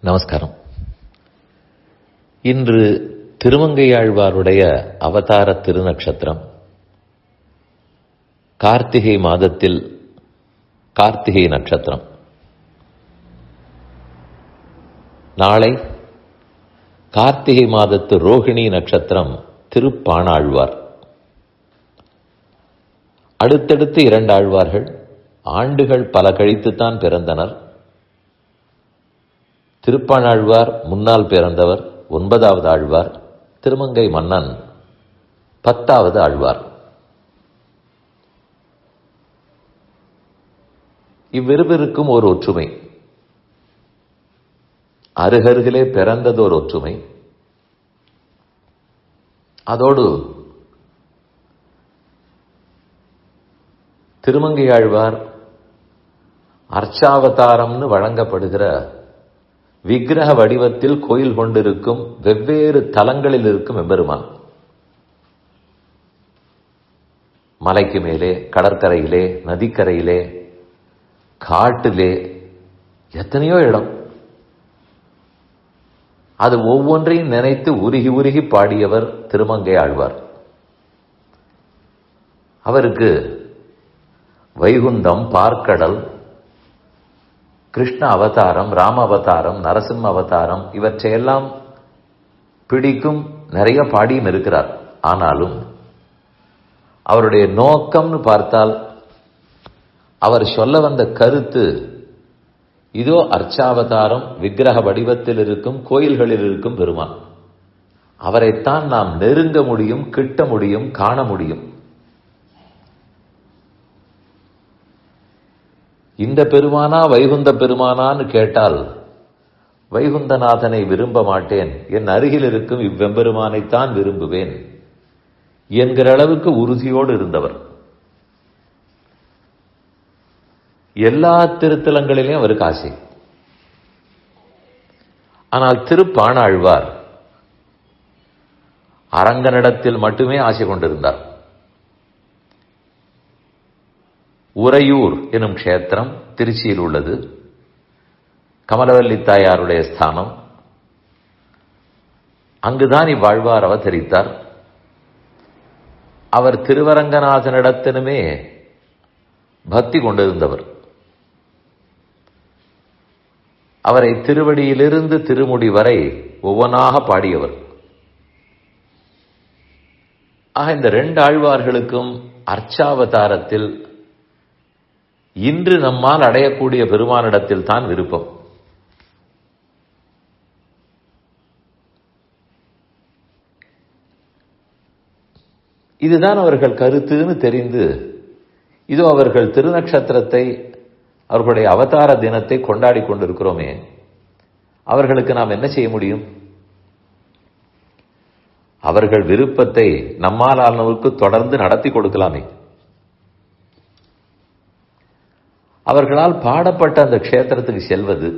நமஸ்காரம். இன்று திருமங்கையாழ்வாருடைய அவதார திருநக்ஷத்திரம். கார்த்திகை மாதத்தில் கார்த்திகை நட்சத்திரம். நாளை கார்த்திகை மாதத்து ரோகிணி நட்சத்திரம் திருப்பானாழ்வார். அடுத்தடுத்து இரண்டு ஆழ்வார்கள் ஆண்டுகள் பல கழித்துத்தான் பிறந்தனர். திருப்பாணாழ்வார் முன்னால் பிறந்தவர் ஒன்பதாவது ஆழ்வார் திருமங்கை மன்னன் பத்தாவது ஆழ்வார். இவ்விருவருக்கும் ஒரு ஒற்றுமை. அருகருகிலே பிறந்தது ஒரு ஒற்றுமை. அதோடு திருமங்கையாழ்வார் அர்ச்சாவதாரம்னு வழங்கப்படுகிற விக்கிரக வடிவத்தில் கோயில் கொண்டிருக்கும் வெவ்வேறு தலங்களில் இருக்கும் எம்பெருமான். மலைக்கு மேலே கடற்கரையிலே நதிக்கரையிலே காட்டிலே எத்தனையோ இடம். அது ஒவ்வொன்றையும் நினைத்து உருகி உருகி பாடியவர் திருமங்கை ஆழ்வார். அவருக்கு வைகுந்தம் பார்க்கடல் கிருஷ்ண அவதாரம் ராம அவதாரம் நரசிம்ம அவதாரம் இவற்றையெல்லாம் பிடிக்கும் நிறைய பாடியும் இருக்கிறார். ஆனாலும் அவருடைய நோக்கம்னு பார்த்தால் அவர் சொல்ல வந்த கருத்து இதோ அர்ச்சாவதாரம் விக்கிரக வடிவத்தில் இருக்கும் கோயில்களில் இருக்கும் பெருமான். அவரைத்தான் நாம் நெருங்க முடியும் கிட்ட முடியும் காண முடியும். இந்த பெருமானா வைகுந்த பெருமானான்னு கேட்டால் வைகுந்தநாதனை விரும்ப மாட்டேன். என் அருகில் இருக்கும் இவ்வெம்பெருமானைத்தான் விரும்புவேன். என்கிற அளவுக்கு உறுதியோடு இருந்தவர். எல்லா திருத்தலங்களிலையும் அவருக்கு ஆசை. ஆனால் திருப்பாணாழ்வார் அரங்கனிடத்தில் மட்டுமே ஆசை கொண்டிருந்தார். உறையூர் எனும் க்ஷேத்திரம் திருச்சியில் உள்ளது. கமலவல்லி தாயாருடைய ஸ்தானம். அங்குதான் இவ்வாழ்வார் அவதரித்தார். அவர் திருவரங்கநாதனிடத்தினுமே பக்தி கொண்டிருந்தவர். அவரை திருவடியிலிருந்து திருமுடி வரை ஒவ்வொன்றாக பாடியவர். ஆக இந்த ரெண்டு ஆழ்வார்களுக்கும் அர்ச்சாவதாரத்தில் இன்று நம்மால் அடையக்கூடிய பெருமானிடத்தில் தான் விருப்பம். இதுதான் அவர்கள் கருத்துன்னு தெரிந்து இதோ அவர்கள் திருநக்ஷத்திரத்தை அவர்களுடைய அவதார தினத்தை கொண்டாடி கொண்டிருக்கிறோமே அவர்களுக்கு நாம் என்ன செய்ய முடியும்? அவர்கள் விருப்பத்தை நம்மால் ஆனவருக்கு தொடர்ந்து நடத்தி கொடுக்கலாமே. அவர்களால் பாடப்பட்ட அந்த க்ஷேத்திரத்துக்கு செல்வது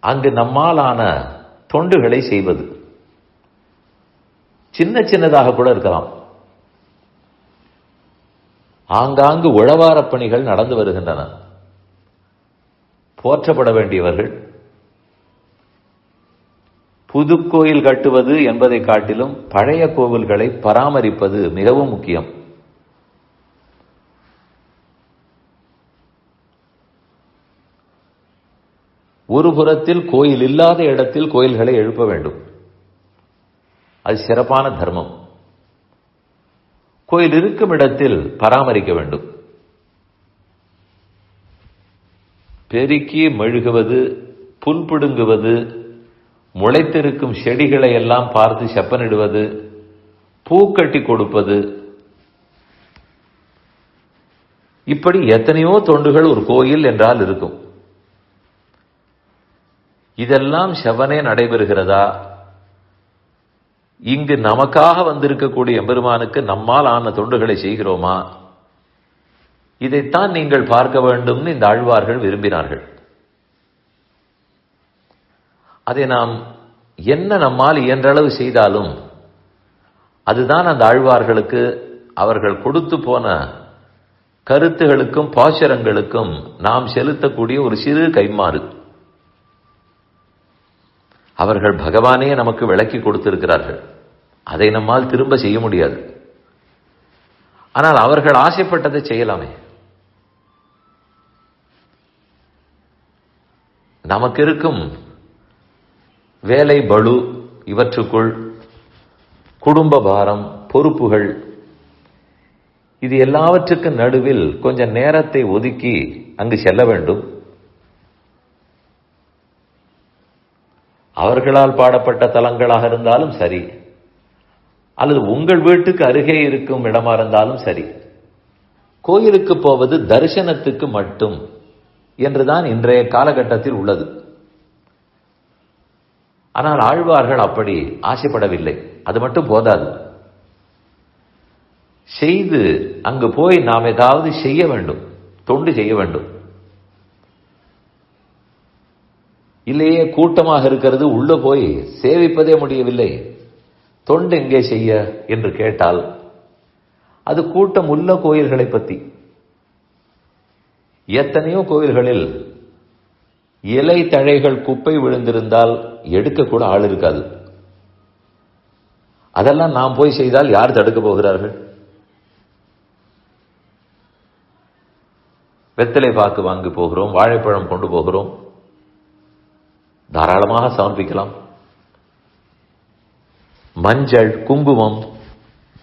அங்கு நம்மாலான தொண்டுகளை செய்வது சின்ன சின்னதாக கூட இருக்கலாம். ஆங்காங்கு உழவாரப் பணிகள் நடந்து வருகின்றன. போற்றப்பட வேண்டியவர்கள் புது கோயில் கட்டுவது என்பதை காட்டிலும் பழைய கோவில்களை பராமரிப்பது மிகவும் முக்கியம். ஒரு புறத்தில் கோயில் இல்லாத இடத்தில் கோயில்களை எழுப்ப வேண்டும். அது சிறப்பான தர்மம். கோயில் இருக்கும் இடத்தில் பராமரிக்க வேண்டும். பெருக்கி மெழுகுவது புல் பிடுங்குவது முளைத்திருக்கும் செடிகளை எல்லாம் பார்த்து செப்பனிடுவது பூக்கட்டி கொடுப்பது. இப்படி எத்தனையோ தொண்டுகள் ஒரு கோயில் என்றால் இருக்கும். இதெல்லாம் செவனே நடைபெறுகிறதா? இங்கு நமக்காக வந்திருக்கக்கூடிய எம்பெருமானுக்கு நம்மால் ஆன தொண்டுகளை செய்கிறோமா? இதைத்தான் நீங்கள் பார்க்க வேண்டும்னு இந்த ஆழ்வார்கள் விரும்பினார்கள். அதை நாம் என்ன நம்மால் இயன்றளவு செய்தாலும் அதுதான் அந்த ஆழ்வார்களுக்கு அவர்கள் கொடுத்து போன கருத்துகளுக்கும் பாசுரங்களுக்கும் நாம் செலுத்தக்கூடிய ஒரு சிறு கைமாறு அவர்கள் பகவானே நமக்கு விளக்கி கொடுத்திருக்கிறார்கள். அதை நம்மால் திரும்ப செய்ய முடியாது. ஆனால் அவர்கள் ஆசைப்பட்டதை செய்யலாமே. நமக்கு இருக்கும் வேலை பளு இவற்றுக்குள் குடும்ப பாரம் பொறுப்புகள் இது எல்லாவற்றுக்கும் நடுவில் கொஞ்சம் நேரத்தை ஒதுக்கி அங்கு செல்ல வேண்டும். அவர்களால் பாடப்பட்ட தலங்களாக இருந்தாலும் சரி அல்லது உங்கள் வீட்டுக்கு அருகே இருக்கும் இடமா இருந்தாலும் சரி கோயிலுக்கு போவது தரிசனத்துக்கு மட்டும் என்றுதான் இன்றைய காலகட்டத்தில் உள்ளது. ஆனால் ஆழ்வார்கள் அப்படி ஆசைப்படவில்லை. அது மட்டும் போதாது. செய்து அங்கு போய் நாம் ஏதாவது செய்ய வேண்டும் தொண்டு செய்ய வேண்டும். இல்லையே கூட்டமாக இருக்கிறது உள்ளே போய் சேவிப்பதே முடியவில்லை. தொண்டு எங்கே செய்ய என்று கேட்டால் அது கூட்டம் உள்ள கோயில்களை பற்றி எத்தனையோ கோயில்களில் இலை தழைகள் குப்பை விழுந்திருந்தால் எடுக்கக்கூட ஆள் இருக்காது. அதெல்லாம் நாம் போய் செய்தால் யார் தடுக்க போகிறார்கள்? வெத்தலை பாக்கு வாங்கி போகிறோம் வாழைப்பழம் கொண்டு போகிறோம். தாராளமாக சமர்ப்பிக்கலாம். மஞ்சள் குங்குமம்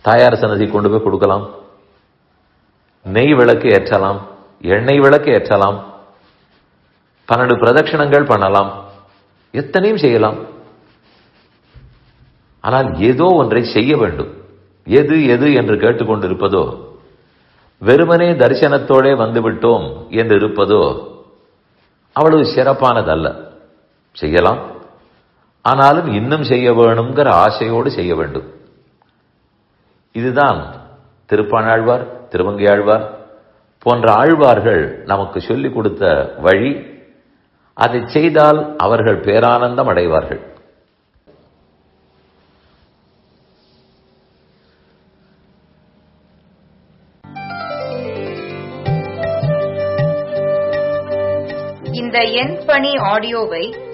தாயார் சன்னதி கொண்டு போய் கொடுக்கலாம். நெய் விளக்கு ஏற்றலாம் எண்ணெய் விளக்கு ஏற்றலாம் பன்னெண்டு பிரதட்சிணங்கள் பண்ணலாம் எத்தனையும் செய்யலாம். ஆனால் ஏதோ ஒன்றை செய்ய வேண்டும். எது எது என்று கேட்டுக்கொண்டிருப்பதோ வெறுமனே தரிசனத்தோடே வந்துவிட்டோம் என்று இருப்பதோ அவ்வளவு சிறப்பானதல்ல. செய்யலாம். ஆனாலும் இன்னும் செய்ய வேணுங்கிற ஆசையோடு செய்ய வேண்டும். இதுதான் திருப்பாணாழ்வார் திருவங்கையாழ்வார் போன்ற ஆழ்வார்கள் நமக்கு சொல்லிக் கொடுத்த வழி. அதை செய்தால் அவர்கள் பேரானந்தம் அடைவார்கள். இந்த எண் பணி ஆடியோவை